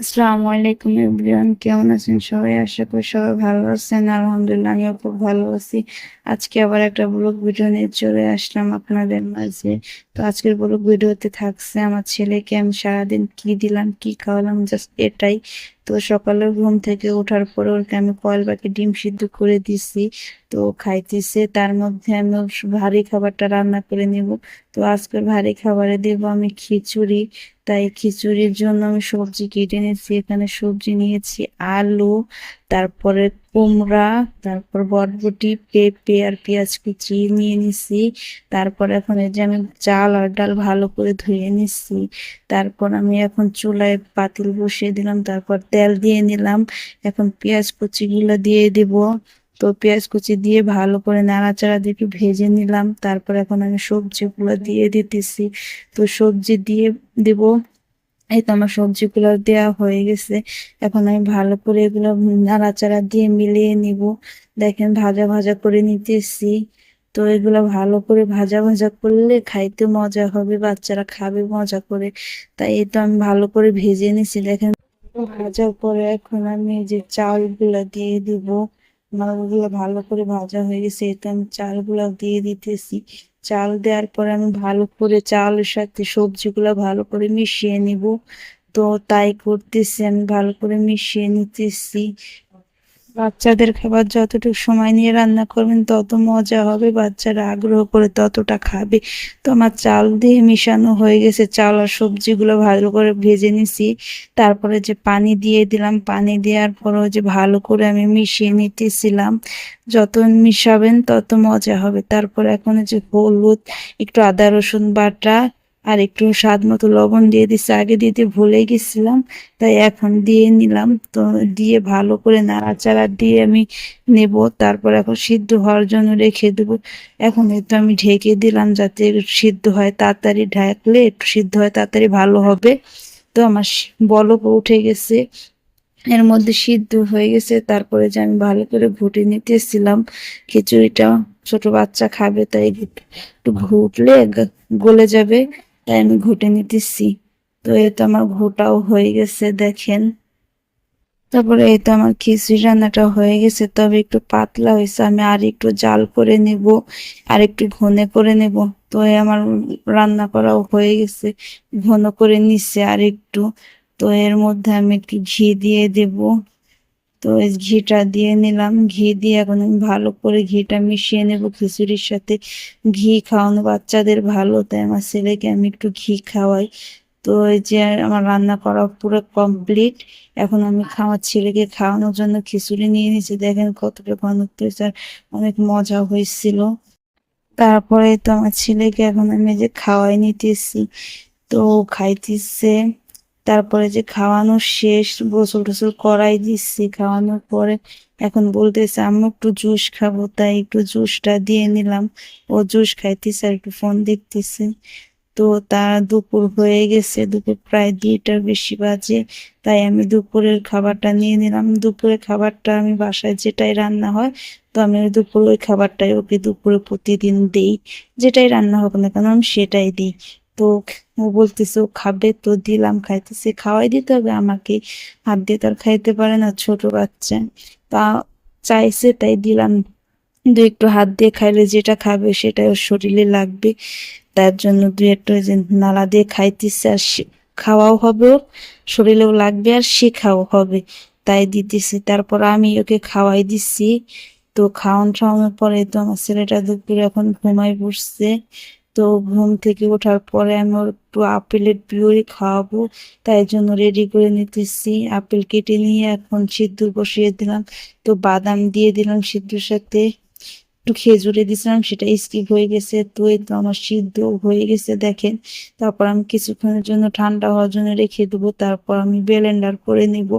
আসসালামু আলাইকুম এভরিওয়ান, কেমন আছেন সবাই? আশা করি সবাই ভালো আছেন। আলহামদুলিল্লাহ, আমিও খুব ভালো আছি। আজকে আবার একটা ব্লগ ভিডিও নিয়ে চলে আসলাম আপনাদের মাঝে। তো আজকের ব্লগ ভিডিওতে থাকছে আমার ছেলেকে আমি সারাদিন কি দিলাম, কি খাওয়ালাম, জাস্ট এটাই। তো সকালে ঘুম থেকে ওঠার পরে ওকে আমি কয়েল বাকি ডিম সিদ্ধ করে দিছি। তো খাইতেছে। তার মধ্যে আমি ভারী খাবারটা রান্না করে নিব। তো আজকে ভারী খাবারে দেব আমি খিচুড়ি। তাই খিচুড়ির জন্য আমি সবজি কেটে নিয়েছি। এখানে সবজি নিয়েছি আলু তারপরে কুমড়া, তারপর বরবটি, পেঁপে আর পেঁয়াজ কুচি নিয়ে নিছি। তারপর এখন এই যে আমি চাল আর ডাল ভালো করে ধুয়ে নিছি। তারপর আমি এখন চুলায় পাতিল বসিয়ে দিলাম, তারপর তেল দিয়ে নিলাম। এখন পেঁয়াজ কুচিগুলো দিয়ে দিব। তো পেঁয়াজ কুচি দিয়ে ভালো করে নাড়াচাড়া দিয়ে একটু ভেজে নিলাম। তারপর এখন আমি সবজিগুলো দিয়ে দিতেছি। তো সবজি দিয়ে দিব। এই তো আমার সবজিগুলো দেওয়া হয়ে গেছে। এখন আমি ভালো করে এগুলো নাড়াচাড়া দিয়ে মিলিয়ে নিব। দেখেন ভাজা ভাজা করে নিতেছি। তো এগুলো ভালো করে ভাজা ভাজা করলে খাইতে মজা হবে, বাচ্চারা খাবে মজা করে। তাই এই তো আমি ভালো করে ভেজে নিছি। দেখেন ভাজার পরে এখন আমি এই যে চালগুলো দিয়ে দিব। ভালো করে ভাজা হয়ে গেছে। এতে আমি চালগুলো দিয়ে দিতেছি। চাল দেওয়ার পরে আমি ভালো করে চালের সাথে সবজিগুলো ভালো করে মিশিয়ে নিব। তো তাই করতেছি, আমি ভালো করে মিশিয়ে নিতেছি। বাচ্চাদের খাবার যতটুকু সময় নিয়ে রান্না করবেন, তত মজা হবে। বাচ্চারা আগ্রহ করে ততটা খাবে। তো আমার চাল দিয়ে মিশানো হয়ে গেছে। চাল আর সবজিগুলো ভালো করে ভেজে নিছি। তারপরে যে পানি দিয়ে দিলাম, পানি দেওয়ার পরও যে ভালো করে আমি মিশিয়ে নিতেছিলাম। যত মিশাবেন তত মজা হবে। তারপর এখন যে হলুদ, একটু আদা, রসুন বাটা আর একটু স্বাদ মতো লবণ দিয়ে দিচ্ছি। আগে দিতে ভুলে গেছিলাম, তাই এখন দিয়ে নিলাম। তো দিয়ে ভালো করে নাড়াচাড়া দিয়ে আমি নেব। তারপর এখন সিদ্ধ হওয়ার জন্য রেখে দেবো। এখন একটু আমি ঢেকে দিলাম যাতে সিদ্ধ হয়, তাড়াতাড়ি ঢাকলে একটু সিদ্ধ হয়, তাড়াতাড়ি ভালো হবে। তো আমার বলক উঠে গেছে, এর মধ্যে সিদ্ধ হয়ে গেছে। তারপরে যে আমি ভালো করে ঘুটে নিতেছিলাম, খিচুড়িটা ছোট বাচ্চা খাবে, তাই একটু ঘুটলে গলে যাবে। তাই আমি ঘুটে নিতেছি। তো এই তো আমার ঘোটাও হয়ে গেছে, দেখেন। তারপরে এই তো আমার খিচুড়ি রান্নাটা হয়ে গেছে, তবে একটু পাতলা হয়েছে, আমি আর একটু জাল করে নেব, আর একটু ঘনে করে নেব। তো এই আমার রান্না করাও হয়ে গেছে, ঘন করে নিচ্ছে আর একটু। তো এর মধ্যে আমি একটু ঘি দিয়ে দেব। তো এই ঘিটা দিয়ে নিলাম। ঘি দিয়ে এখন আমি ভালো করে ঘিটা মিশিয়ে নেব। খিচুড়ির সাথে ঘি খাওয়ানো বাচ্চাদের ভালো, তাই আমার ছেলেকে আমি একটু ঘি খাওয়াই। তো এই যে আমার রান্না করা পুরো কমপ্লিট। এখন আমি আমার ছেলেকে খাওয়ানোর জন্য খিচুড়ি নিয়ে নিয়েছি। দেখেন কতটা ঘনত্ব অনেক মজা হয়েছিল। তারপরে তো আমার ছেলেকে এখন আমি যে খাওয়াই নিতেছি। তো খাইতেছে। তারপরে যে খাওয়ানো শেষ, গোসল টোসল করাই দিচ্ছি। খাওয়ানোর পরে এখন বলতেছে আমি একটু জুস খাব। তাই একটু জুসটা দিয়ে নিলাম। ও জুস খাইতেছে আর একটু ফোন দেখতেছে। তো তার দুপুর হয়ে গেছে। দুপুর প্রায় দুইটার বেশি বাজে। তাই আমি দুপুরের খাবারটা নিয়ে নিলাম। দুপুরের খাবারটা আমি বাসায় যেটাই রান্না হয়, তো আমি ওই ওই খাবারটাই ওকে দুপুরে প্রতিদিন দিই। যেটাই রান্না হোক না কেন, আমি সেটাই দিই। তো ও বলতেছে, ও খাবে তো, দিলাম, খাইতেছে, খাওয়াই দিতে হবে আমাকে। হাত দিয়ে তার খাইতে পারে না, ছোট বাচ্চা। তা চাইছে, তাই দিলাম। দু একটু হাত দিয়ে খাইলে যেটা খাবে সেটা ওর শরীরে লাগবে। তার জন্য দু একটু নালা দিয়ে খাইতেছে আর খাওয়াও হবে ওর, শরীরেও লাগবে আর শেখাও হবে। তাই দিতেছি। তারপর আমি ওকে খাওয়াই দিচ্ছি তো খাওয়ান খাওয়ানোর পরে তো আমার ছেলেটা দুপুরে এখন ঘুমাই বসছে। তো ঘুম থেকে ওঠার পরে আমি ওর একটু আপেলের পিউরি খাওয়াবো, তাই জন্য রেডি করে নিতেছি। আপেল কেটে নিয়ে এখন সিদ্ধ বসিয়ে দিলাম, তো বাদাম দিয়ে দিলাম সিদ্ধর সাথে। একটু খেজুরে দিয়েছিলাম, সেটা স্কিপ হয়ে গেছে, তো এই তো আমার সিদ্ধ হয়ে গেছে, দেখেন। তারপর আমি কিছুক্ষণের জন্য ঠান্ডা হওয়ার জন্য রেখে দেবো, তারপর আমি ব্লেন্ডার করে নিব।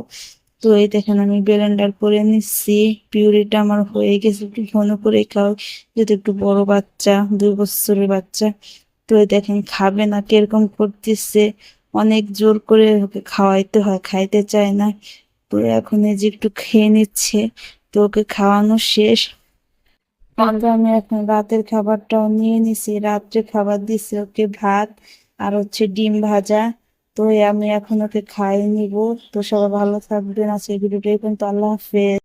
তো এই দেখেন আমি ব্লেন্ডার করে নিচ্ছি। পিউরিটা আমার হয়ে গেছে একটু ঘন করে খাও যেহেতু একটু বড় বাচ্চা, দুই বছরের বাচ্চা। তো এই দেখেন খাবে না, কীরকম করতেছে। অনেক জোর করে ওকে খাওয়াইতে হয়, খাইতে চায় না। তো এখন এই যে একটু খেয়ে নিচ্ছে, তো ওকে খাওয়ানো শেষ। আমি এখন রাতের খাবারটাও নিয়ে নিছি। রাত্রে খাবার দিছি ওকে ভাত আর হচ্ছে ডিম ভাজা। তো আমি এখন ওকে খাইয়ে নিব। তো সবাই ভালো থাকবেন। আজকে ভিডিওটা কিন্তু আল্লাহ হাফেজ।